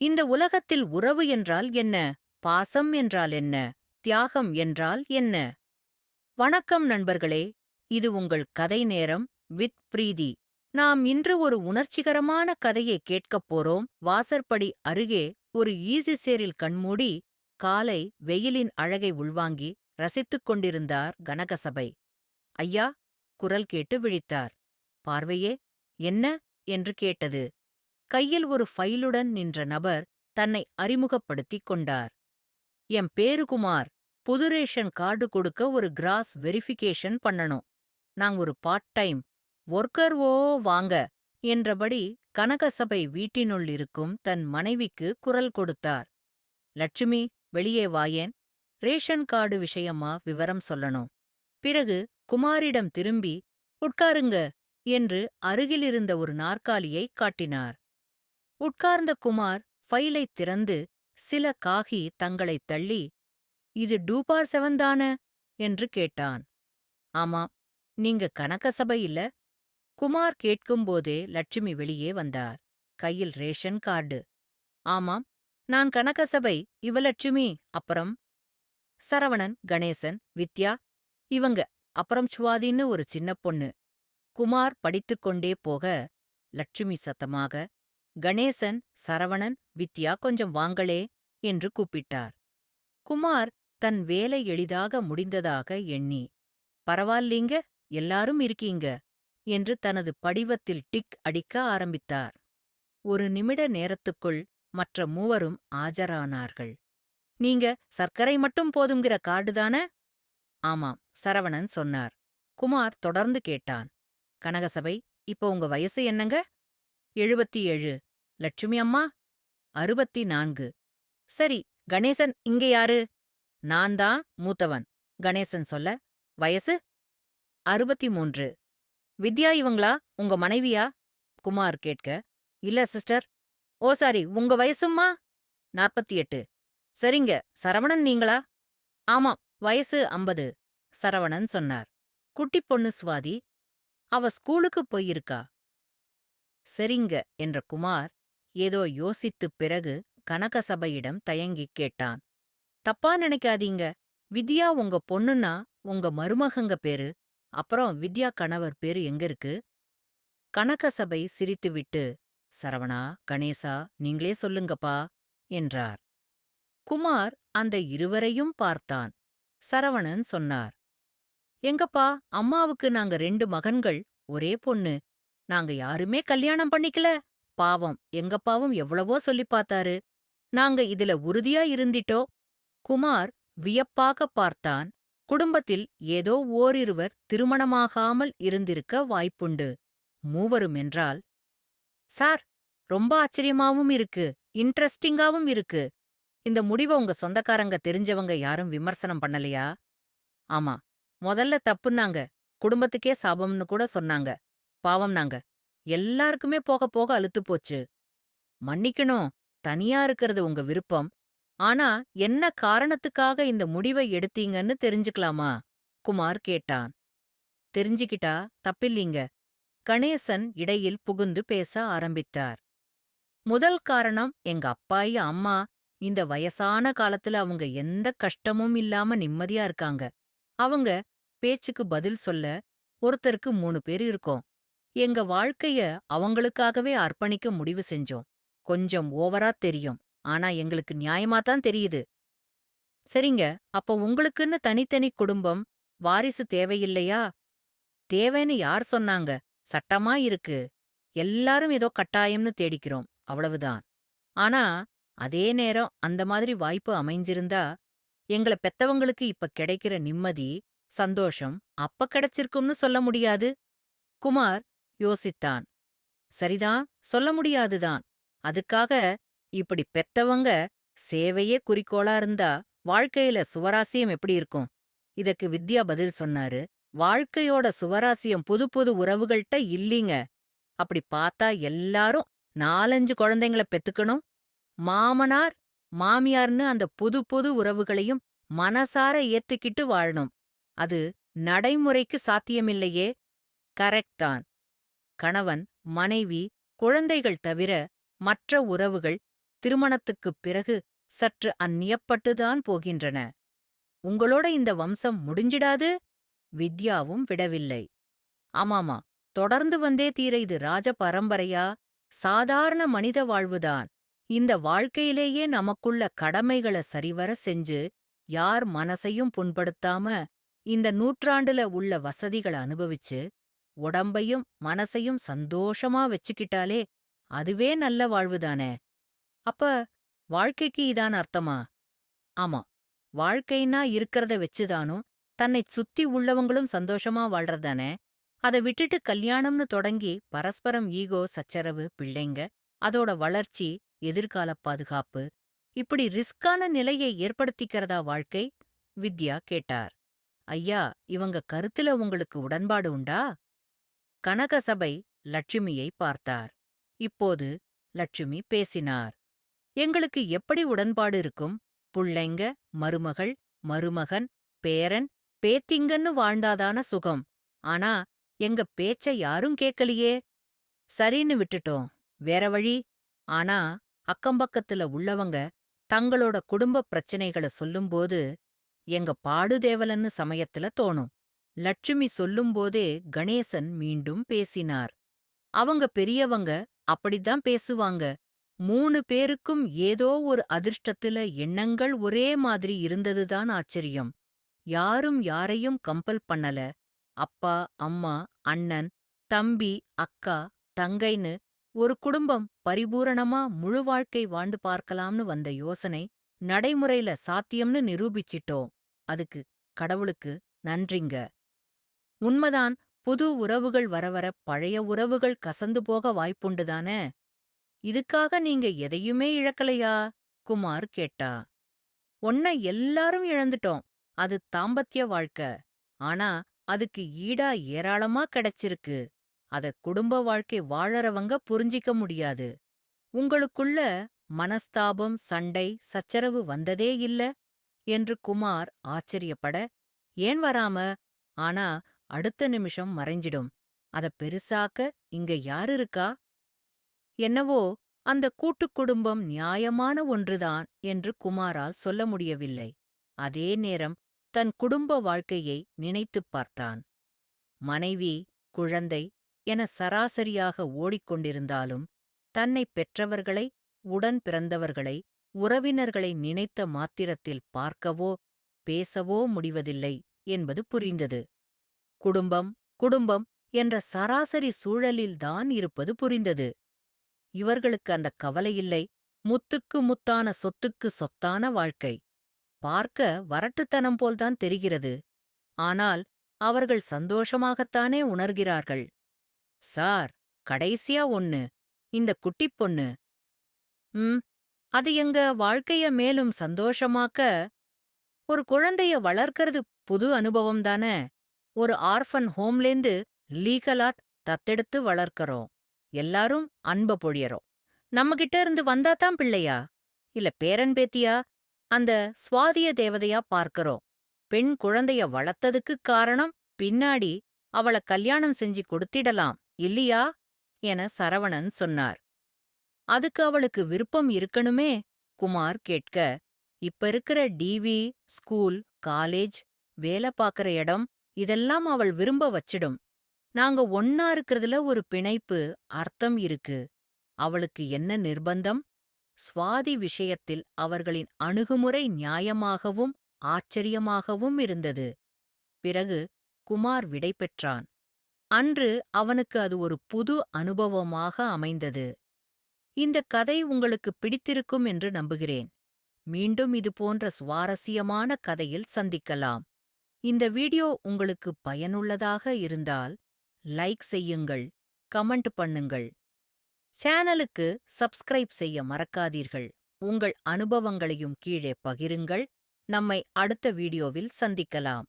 இந்த உலகத்தில் உறவு என்றால் என்ன? பாசம் என்றால் என்ன? தியாகம் என்றால் என்ன? வணக்கம் நண்பர்களே இது உங்கள் கதை நேரம் வித் பிரீதி. நாம் இன்று ஒரு உணர்ச்சிகரமான கதையை கேட்கப் போறோம். வாசற்படி அருகே ஒரு ஈசி சேரில் கண்மூடி காலை வெயிலின் அழகை உள்வாங்கி ரசித்துக் கொண்டிருந்தார் கனகசபை. ஐயா குரல் கேட்டு விழித்தார். பார்வையே என்ன? என்று கேட்டது. கையில் ஒரு ஃபைலுடன் நின்ற நபர் தன்னை அறிமுகப்படுத்திக் கொண்டார். என் பேரு குமார் புது ரேஷன் கார்டு கொடுக்க ஒரு கிராஸ் வெரிஃபிகேஷன் பண்ணணும். நாங்க ஒரு பார்ட் டைம். ஒர்க்கர் ஓ வாங்க என்றபடி கனகசபை வீட்டினுள் இருக்கும் தன் மனைவிக்கு குரல் கொடுத்தார். லட்சுமி வெளியே வாயேன். ரேஷன் கார்டு விஷயமா விவரம் சொல்லணும். பிறகு குமாரிடம் திரும்பி உட்காருங்க என்று அருகிலிருந்த ஒரு நாற்காலியை காட்டினார். உட்கார்ந்த குமார் ஃபைலைத் திறந்து சில காகி தங்களைத் தள்ளி இது டூபார் செவன் தான என்று கேட்டான். ஆமாம் நீங்க கனகசபை இல்ல குமார் கேட்கும்போதே லட்சுமி வெளியே வந்தார். கையில் ரேஷன் கார்டு. ஆமாம் நான் கனகசபை இவலட்சுமி அப்புறம்? சரவணன் கணேசன் வித்யா இவங்க அப்புறம் சுவாதின்னு ஒரு சின்ன பொண்ணு. குமார் படித்துக்கொண்டே போக லட்சுமி சத்தமாக கணேசன் சரவணன் வித்யா கொஞ்சம் வாங்களே என்று கூப்பிட்டார். குமார் தன் வேலை எளிதாக முடிந்ததாக எண்ணி பரவாயில்லீங்க எல்லாரும் இருக்கீங்க என்று தனது படிவத்தில் டிக் அடிக்க ஆரம்பித்தார். ஒரு நிமிட நேரத்துக்குள் மற்ற மூவரும் ஆஜரானார்கள். நீங்க சர்க்கரை மட்டும் போதுங்கிற கார்டுதான ஆமாம் சரவணன் சொன்னார். குமார் தொடர்ந்து கேட்டான். கனகசபை இப்போ உங்க வயசு என்னங்க? எழுபத்தி ஏழு. லட்சுமி அம்மா அறுபத்தி நான்கு சரி கணேசன் இங்க யாரு? நான் தான் மூத்தவன். கணேசன் சொல்ல வயசு? அறுபத்தி மூன்று வித்யா இவங்களா? உங்க மனைவியா? குமார் கேட்க இல்ல சிஸ்டர். ஓ சாரி உங்க வயசும்மா? நாற்பத்தி எட்டு சரிங்க சரவணன் நீங்களா? ஆமாம் வயசு அம்பது சரவணன் சொன்னார். குட்டிப் பொண்ணு சுவாதி அவ ஸ்கூலுக்கு போயிருக்கா. சரிங்க என்ற குமார் ஏதோ யோசித்துப் பிறகு கனகசபையிடம் தயங்கிக் கேட்டான். தப்பா நினைக்காதீங்க. வித்யா உங்க பொண்ணுன்னா உங்க மருமகங்க பேரு. அப்புறம் வித்யா கணவர் பேரு எங்க இருக்கு? கனகசபை சிரித்துவிட்டு சரவணா கணேசா நீங்களே சொல்லுங்கப்பா என்றார். குமார் அந்த இருவரையும் பார்த்தான். சரவணன் சொன்னார் எங்கப்பா அம்மாவுக்கு நாங்க ரெண்டு மகன்கள் ஒரே பொண்ணு. நாங்க யாருமே கல்யாணம் பண்ணிக்கல. பாவம். எங்கப்பாவும் எவ்வளவோ சொல்லிப் பார்த்தாரு. நாங்க இதுல உறுதியா இருந்திட்டோ? குமார் வியப்பாக பார்த்தான். குடும்பத்தில் ஏதோ ஓரிருவர் திருமணமாகாமல் இருந்திருக்க வாய்ப்புண்டு. மூவரும் என்றால் சார் ரொம்ப ஆச்சரியமாவும் இருக்கு. இன்ட்ரெஸ்டிங்காவும் இருக்கு. இந்த முடிவ உங்க சொந்தக்காரங்க தெரிஞ்சவங்க யாரும் விமர்சனம் பண்ணலையா? ஆமா. முதல்ல தப்புன்னாங்க. குடும்பத்துக்கே சாபம்னு கூட சொன்னாங்க. பாவம் நாங்க எல்லாருக்குமே போக போக அலுத்து போச்சு. மன்னிக்கணும் தனியா இருக்கிறது உங்க விருப்பம். ஆனா என்ன காரணத்துக்காக இந்த முடிவை எடுத்தீங்கன்னு தெரிஞ்சுக்கலாமா? குமார் கேட்டான். தெரிஞ்சுக்கிட்டா தப்பில்லீங்க. கணேசன் இடையில் புகுந்து பேச ஆரம்பித்தார். முதல் காரணம் எங்க அப்பாயி அம்மா இந்த வயசான காலத்துல அவங்க எந்த கஷ்டமும் இல்லாம நிம்மதியா இருக்காங்க. அவங்க பேச்சுக்கு பதில் சொல்ல ஒருத்தருக்கு மூணு பேர் இருக்கோம். எங்க வாழ்க்கைய அவங்களுக்காகவே அர்ப்பணிக்க முடிவு செஞ்சோம். கொஞ்சம் ஓவரா தெரியும். ஆனா எங்களுக்கு நியாயமா தான் தெரியுது. சரிங்க. அப்ப உங்களுக்குன்னு தனித்தனி குடும்பம் வாரிசு தேவையில்லையா? தேவைன்னு யார் சொன்னாங்க? சட்டமா இருக்கு. எல்லாரும் ஏதோ கட்டாயம்னு தேடிக்கிறோம். அவ்வளவுதான். ஆனா அதே நேரம் அந்த மாதிரி வாய்ப்பு அமைஞ்சிருந்தா எங்கள பெத்தவங்களுக்கு இப்ப கிடைக்கிற நிம்மதி சந்தோஷம் அப்ப கிடைச்சிருக்கும்னு சொல்ல முடியாது. குமார் யோசித்தான். சரிதான் சொல்ல முடியாதுதான். அதுக்காக இப்படி பெத்தவங்க சேவையே குறிக்கோளா இருந்தா வாழ்க்கையில சுவராசியம் எப்படி இருக்கும்? இதற்கு வித்யா பதில் சொன்னாரு. வாழ்க்கையோட சுவராசியம் புது புது உறவுகள்கிட்ட இல்லீங்க. அப்படி பார்த்தா எல்லாரும் நாலஞ்சு குழந்தைங்கள பெத்துக்கணும். மாமனார் மாமியார்னு அந்த புது புது உறவுகளையும் மனசார ஏத்துக்கிட்டு வாழணும். அது நடைமுறைக்கு சாத்தியமில்லையே. கரெக்ட் தான். கணவன் மனைவி குழந்தைகள் தவிர மற்ற உறவுகள் திருமணத்துக்குப் பிறகு சற்று அந்நியப்பட்டுதான் போகின்றன. உங்களோட இந்த வம்சம் முடிஞ்சிடாது? வித்யாவும் விடவில்லை. ஆமாமா தொடர்ந்து வந்தே தீர இது ராஜ பரம்பரையா? சாதாரண மனித வாழ்வுதான். இந்த வாழ்க்கையிலேயே நமக்குள்ள கடமைகள சரிவர செஞ்சு யார் மனசையும் புண்படுத்தாம இந்த நூற்றாண்டுல உள்ள வசதிகளை அனுபவிச்சு உடம்பையும் மனசையும் சந்தோஷமா வச்சுக்கிட்டாலே அதுவே நல்ல வாழ்வுதானே அப்ப வாழ்க்கைக்கு இதான் அர்த்தமா? ஆமா வாழ்க்கைன்னா இருக்கிறத வச்சுதானும் தன்னைச் சுத்தி உள்ளவங்களும் சந்தோஷமா வாழ்றதானே அத விட்டுட்டு கல்யாணம்னு தொடங்கி பரஸ்பரம் ஈகோ சச்சரவு பிள்ளைங்க அதோட வளர்ச்சி எதிர்கால பாதுகாப்பு இப்படி ரிஸ்கான நிலையை ஏற்படுத்திக்கிறதா வாழ்க்கை? வித்யா கேட்டார். ஐயா இவங்க கருத்துல உங்களுக்கு உடன்பாடு உண்டா? கனகசபை லட்சுமியை பார்த்தார். இப்போது லட்சுமி பேசினார். எங்களுக்கு எப்படி உடன்பாடு இருக்கும்? புள்ளைங்க மருமகள் மருமகன் பேரன் பேத்திங்கன்னு வாழ்ந்தாதான சுகம். ஆனா எங்க பேச்ச யாரும் கேட்கலையே. சரின்னு விட்டுட்டோம். வேற வழி. ஆனா அக்கம்பக்கத்துல உள்ளவங்க தங்களோட குடும்ப பிரச்சனைகள சொல்லும்போது எங்க பாடுதேவலன்னு சமயத்துல தோணும். லட்சுமி சொல்லும்போதே கணேசன் மீண்டும் பேசினார். அவங்க பெரியவங்க அப்படித்தான் பேசுவாங்க. மூணு பேருக்கும் ஏதோ ஒரு அதிர்ஷ்டத்துல எண்ணங்கள் ஒரே மாதிரி இருந்ததுதான் ஆச்சரியம். யாரும் யாரையும் கம்பல் பண்ணல. அப்பா அம்மா அண்ணன் தம்பி அக்கா தங்கைன்னு ஒரு குடும்பம் பரிபூரணமா முழு வாழ்க்கை வாழ்ந்து பார்க்கலாம்னு வந்த யோசனை நடைமுறையில சாத்தியம்னு நிரூபிச்சிட்டோம். அதுக்கு கடவுளுக்கு நன்றிங்க. உண்மைதான் புது உறவுகள் வரவர பழைய உறவுகள் கசந்து போக வாய்ப்புண்டுதானே இதுக்காக நீங்க எதையுமே இழக்கலையா? குமார் கேட்டா. ஒன்ன எல்லாரும் இழந்துட்டோம். அது தாம்பத்திய வாழ்க்கை. ஆனா அதுக்கு ஈடா ஏராளமா கிடைச்சிருக்கு. அத குடும்ப வாழ்க்கை வாழறவங்க புரிஞ்சிக்க முடியாது. உங்களுக்குள்ள மனஸ்தாபம் சண்டை சச்சரவு வந்ததே இல்ல? என்று குமார் ஆச்சரியப்பட. ஏன் வராம? ஆனா அடுத்த நிமிஷம் மறைஞ்சிடும். அத பெருசாக்க இங்க யார் இருக்கா? என்னவோ அந்த கூட்டுக் குடும்பம் நியாயமான ஒன்றுதான் என்று குமாரால் சொல்ல முடியவில்லை. அதே நேரம் தன் குடும்ப வாழ்க்கையை நினைத்துப் பார்த்தான். மனைவி குழந்தை என சராசரியாக ஓடிக்கொண்டிருந்தாலும் தன்னை பெற்றவர்களை உடன் பிறந்தவர்களை உறவினர்களை நினைத்த மாத்திரத்தில் பார்க்கவோ பேசவோ முடிவதில்லை என்பது புரிந்தது. குடும்பம் குடும்பம் என்ற சராசரி சூழலில்தான் இருப்பது புரிந்தது. இவர்களுக்கு அந்த கவலையில்லை முத்துக்கு முத்தான சொத்துக்கு சொத்தான வாழ்க்கை. பார்க்க வரட்டுத்தனம் போல்தான் தெரிகிறது. ஆனால் அவர்கள் சந்தோஷமாகத்தானே உணர்கிறார்கள். சார் கடைசியா ஒன்னு இந்த குட்டிப் பொண்ணு. ம் அது எங்க வாழ்க்கைய மேலும் சந்தோஷமாக்க ஒரு குழந்தைய வளர்க்கறது புது அனுபவம் தானே. ஒரு ஆர்ஃபன் ஹோம்லேந்து லீகலா தத்தெடுத்து வளர்க்கறோம். எல்லாரும் அன்ப பொழியறோம். நம்மகிட்ட இருந்து வந்தாதான் பிள்ளையா? இல்ல பேரன் பேத்தியா? அந்த சுவாதிய தேவதையா பார்க்கறோம். பெண் குழந்தைய வளர்த்ததுக்குக் காரணம் பின்னாடி அவள கல்யாணம் செஞ்சு கொடுத்திடலாம் இல்லையா? என சரவணன் சொன்னார். அதுக்கு அவளுக்கு விருப்பம் இருக்கணுமே? குமார் கேட்க இப்ப இருக்கிற டிவி ஸ்கூல் காலேஜ் வேலை பார்க்கற இடம் இதெல்லாம் அவள் விரும்ப வச்சிடும். நாங்க ஒன்னா இருக்கிறதுல ஒரு பிணைப்பு அர்த்தம் இருக்கு. அவளுக்கு என்ன நிர்பந்தம்? சுவாதி விஷயத்தில் அவர்களின் அணுகுமுறை நியாயமாகவும் ஆச்சரியமாகவும் இருந்தது. பிறகு குமார் விடை பெற்றான். அன்று அவனுக்கு அது ஒரு புது அனுபவமாக அமைந்தது. இந்த கதை உங்களுக்கு பிடித்திருக்கும் என்று நம்புகிறேன். மீண்டும் இது போன்ற சுவாரஸ்யமான கதையில் சந்திக்கலாம். இந்த வீடியோ உங்களுக்கு பயனுள்ளதாக இருந்தால் லைக் செய்யுங்கள் கமெண்ட் பண்ணுங்கள். சேனலுக்கு சப்ஸ்கிரைப் செய்ய மறக்காதீர்கள். உங்கள் அனுபவங்களையும் கீழே பகிருங்கள். நம்மை அடுத்த வீடியோவில் சந்திக்கலாம்.